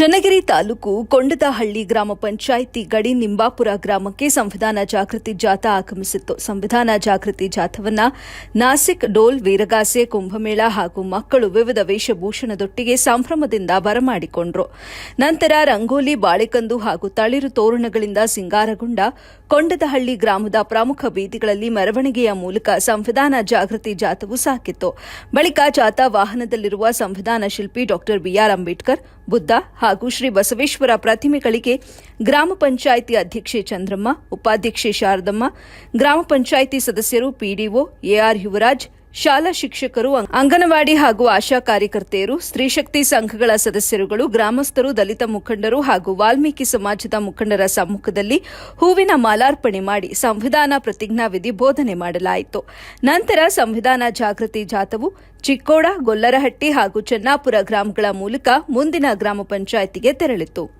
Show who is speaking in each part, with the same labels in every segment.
Speaker 1: ಚನ್ನಗಿರಿ ತಾಲೂಕು ಕೊಂಡದಹಳ್ಳಿ ಗ್ರಾಮ ಪಂಚಾಯಿತಿ ಗಡಿ ನಿಂಬಾಪುರ ಗ್ರಾಮಕ್ಕೆ ಸಂವಿಧಾನ ಜಾಗೃತಿ ಜಾಥಾ ಆಗಮಿಸಿತ್ತು. ಸಂವಿಧಾನ ಜಾಗೃತಿ ಜಾಥವನ್ನ ನಾಸಿಕ್ ಡೋಲ್ ವೀರಗಾಸೆ ಕುಂಭಮೇಳ ಹಾಗೂ ಮಕ್ಕಳು ವಿವಿಧ ವೇಷಭೂಷಣದೊಟ್ಟಿಗೆ ಸಂಭ್ರಮದಿಂದ ಬರಮಾಡಿಕೊಂಡ್ರು. ನಂತರ ರಂಗೋಲಿ, ಬಾಳೆಕಂದು ಹಾಗೂ ತಳಿರು ತೋರಣಗಳಿಂದ ಸಿಂಗಾರಗೊಂಡ ಕೊಂಡದಹಳ್ಳಿ ಗ್ರಾಮದ ಪ್ರಮುಖ ಬೀದಿಗಳಲ್ಲಿ ಮೆರವಣಿಗೆಯ ಮೂಲಕ ಸಂವಿಧಾನ ಜಾಗೃತಿ ಜಾಥವು ಸಾಕಿತ್ತು. ಬಳಿಕ ಜಾಥಾ ವಾಹನದಲ್ಲಿರುವ ಸಂವಿಧಾನ ಶಿಲ್ಪಿ ಡಾ ಬಿಆರ್ ಅಂಬೇಡ್ಕರ್ ಬುದ್ಧ ಹಾಗೂ ಶ್ರೀ ಬಸವೇಶ್ವರ ಪ್ರತಿಮೆಗಳಿಗೆ ಗ್ರಾಮ ಪಂಚಾಯಿತಿ ಅಧ್ಯಕ್ಷೆ ಚಂದ್ರಮ್ಮ, ಉಪಾಧ್ಯಕ್ಷೆ ಶಾರದಮ್ಮ, ಗ್ರಾಮ ಪಂಚಾಯಿತಿ ಸದಸ್ಯರು ಪಿಡಿಒ ಎಆರ್ ಯುವರಾಜ್ ಶಾಲಾ ಶಿಕ್ಷಕರು ಅಂಗನವಾಡಿ ಹಾಗೂ ಆಶಾ ಕಾರ್ಯಕರ್ತೆಯರು ಸ್ತ್ರೀಶಕ್ತಿ ಸಂಘಗಳ ಸದಸ್ಯರುಗಳು, ಗ್ರಾಮಸ್ಥರು, ದಲಿತ ಮುಖಂಡರು ಹಾಗೂ ವಾಲ್ಮೀಕಿ ಸಮಾಜದ ಮುಖಂಡರ ಸಮ್ಮುಖದಲ್ಲಿ ಹೂವಿನ ಮಾಲಾರ್ಪಣೆ ಮಾಡಿ ಸಂವಿಧಾನ ಪ್ರತಿಜ್ಞಾವಿಧಿ ಬೋಧನೆ ಮಾಡಲಾಯಿತು. ನಂತರ ಸಂವಿಧಾನ ಜಾಗೃತಿ ಜಾಥವು ಚಿಕ್ಕೋಡ, ಗೊಲ್ಲರಹಟ್ಟಿ ಹಾಗೂ ಚೆನ್ನಾಪುರ ಗ್ರಾಮಗಳ ಮೂಲಕ ಮುಂದಿನ ಗ್ರಾಮ ಪಂಚಾಯಿತಿಗೆ ತೆರಳಿತು.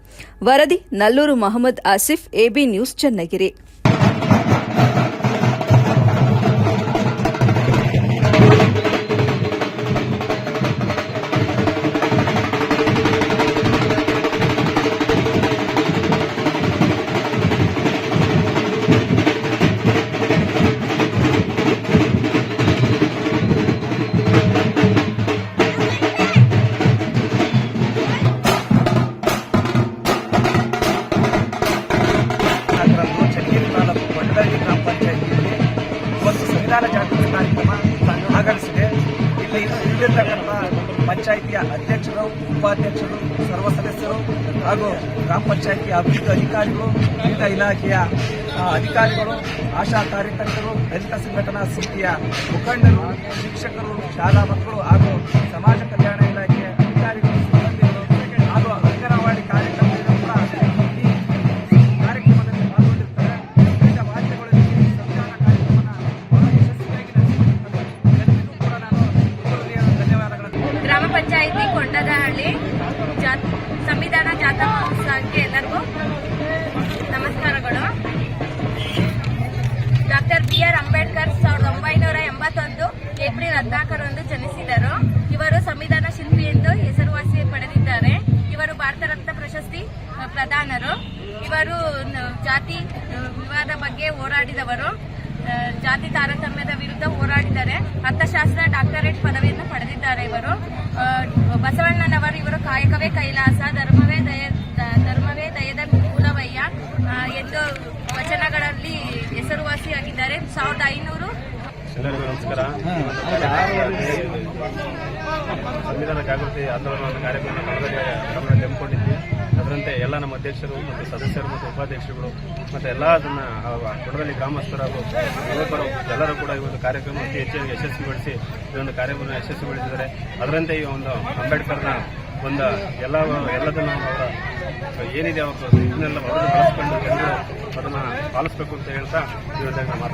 Speaker 1: ವರದಿ, ನಲ್ಲೂರು ಮಹಮ್ಮದ್ ಆಸಿಫ್, ಎಬಿ ನ್ಯೂಸ್, ಚನ್ನಗಿರಿ.
Speaker 2: ಆಗಮಿಸಿದೆ ಇಲ್ಲಿ ಇಲ್ಲಿರ್ತಕ್ಕಂಥ ಪಂಚಾಯಿತಿಯ ಅಧ್ಯಕ್ಷರು, ಉಪಾಧ್ಯಕ್ಷರು, ಸರ್ವ ಸದಸ್ಯರು ಹಾಗೂ ಗ್ರಾಮ ಪಂಚಾಯಿತಿಯ ಅಭಿವೃದ್ಧಿ ಅಧಿಕಾರಿಗಳು, ವಿವಿಧ ಇಲಾಖೆಯ ಅಧಿಕಾರಿಗಳು, ಆಶಾ ಕಾರ್ಯಕರ್ತರು, ದಲಿತ ಸಂಘಟನಾ ಸಮಿತಿಯ ಮುಖಂಡರು, ಶಿಕ್ಷಕರು, ಶಾಲಾ ಮಕ್ಕಳು ಹಾಗೂ ಸಮಾಜ ಕಲ್ಯಾಣ
Speaker 3: ಪಂಚಾಯಿತಿ ಕೊಂಡದಹಳ್ಳಿ ಜಾ ಸಂವಿಧಾನ ಜಾಥಾ ಮಹೋತ್ಸವಕ್ಕೆ ಎಲ್ಲರಿಗೂ ನಮಸ್ಕಾರಗಳು. ಡಾಕ್ಟರ್ ಬಿ ಆರ್ ಅಂಬೇಡ್ಕರ್ ಸಾವಿರದ ಒಂಬೈನೂರ ಎಂಬತ್ತೊಂದು ಏಪ್ರಿಲ್ ಹದಿನಾಲ್ಕರಂದು ಜನಿಸಿದರು. ಇವರು ಸಂವಿಧಾನ ಶಿಲ್ಪಿ ಎಂದು ಹೆಸರುವಾಸಿ ಪಡೆದಿದ್ದಾರೆ. ಇವರು ಭಾರತ ರತ್ನ ಪ್ರಶಸ್ತಿ ಪ್ರಧಾನರು ಇವರು ಜಾತಿ ವಿವಾದ ಬಗ್ಗೆ ಹೋರಾಡಿದವರು. ಜಾತಿ ತಾರತಮ್ಯದ ವಿರುದ್ಧ ಹೋರಾಡಿದ್ದಾರೆ. ಅರ್ಥಶಾಸ್ತ್ರ ಡಾಕ್ಟರೇಟ್ ಪಡೆದಿದ್ದಾರೆ ಇವರು. ಬಸವಣ್ಣನವರು ಇವರು ಕಾಯಕವೇ ಕೈಲಾಸ, ಧರ್ಮವೇ ದಯ ಧರ್ಮವೇ ದಯದ ಮೂಲವಯ್ಯ. ಎಂದು ವಚನಗಳಲ್ಲಿ ಹೆಸರುವಾಸಿಯಾಗಿದ್ದಾರೆ ಸಾವಿರದ ಐನೂರು.
Speaker 4: ನಮಸ್ಕಾರ. ಸಂವಿಧಾನ ಜಾಗೃತಿ ಆಂದೋಲನ ಕಾರ್ಯಕ್ರಮ ಕಳೆದ ಗಮನದಲ್ಲಿ ಹಮ್ಮಿಕೊಂಡಿದ್ವಿ. ಅದರಂತೆ ಎಲ್ಲ ನಮ್ಮ ಅಧ್ಯಕ್ಷರು ಮತ್ತು ಸದಸ್ಯರು ಮತ್ತು ಉಪಾಧ್ಯಕ್ಷರುಗಳು ಮತ್ತು ಎಲ್ಲ ಅದನ್ನ ಕೊಡದಲ್ಲಿ ಗ್ರಾಮಸ್ಥರು ಯುವಕರು, ಎಲ್ಲರೂ ಕೂಡ ಈ ಒಂದು ಕಾರ್ಯಕ್ರಮ ಅತಿ ಹೆಚ್ಚಾಗಿ ಯಶಸ್ವಿಗೊಳಿಸಿ ಈ ಒಂದು ಕಾರ್ಯಕ್ರಮ ಯಶಸ್ವಿಗೊಳಿಸಿದ್ದಾರೆ. ಅದರಂತೆ ಈ ಒಂದು ಅಂಬೇಡ್ಕರ್ನ ಒಂದು ಎಲ್ಲ, ಎಲ್ಲದನ್ನು ಅವರ ಏನಿದೆ ಅವರು, ಇದನ್ನೆಲ್ಲ ಹೊರಗೆ ಬಳಸ್ಕೊಂಡು ಎಲ್ಲರೂ ಅದನ್ನು ಪಾಲಿಸಬೇಕು ಅಂತ ಹೇಳ್ತಾ ಮಾತು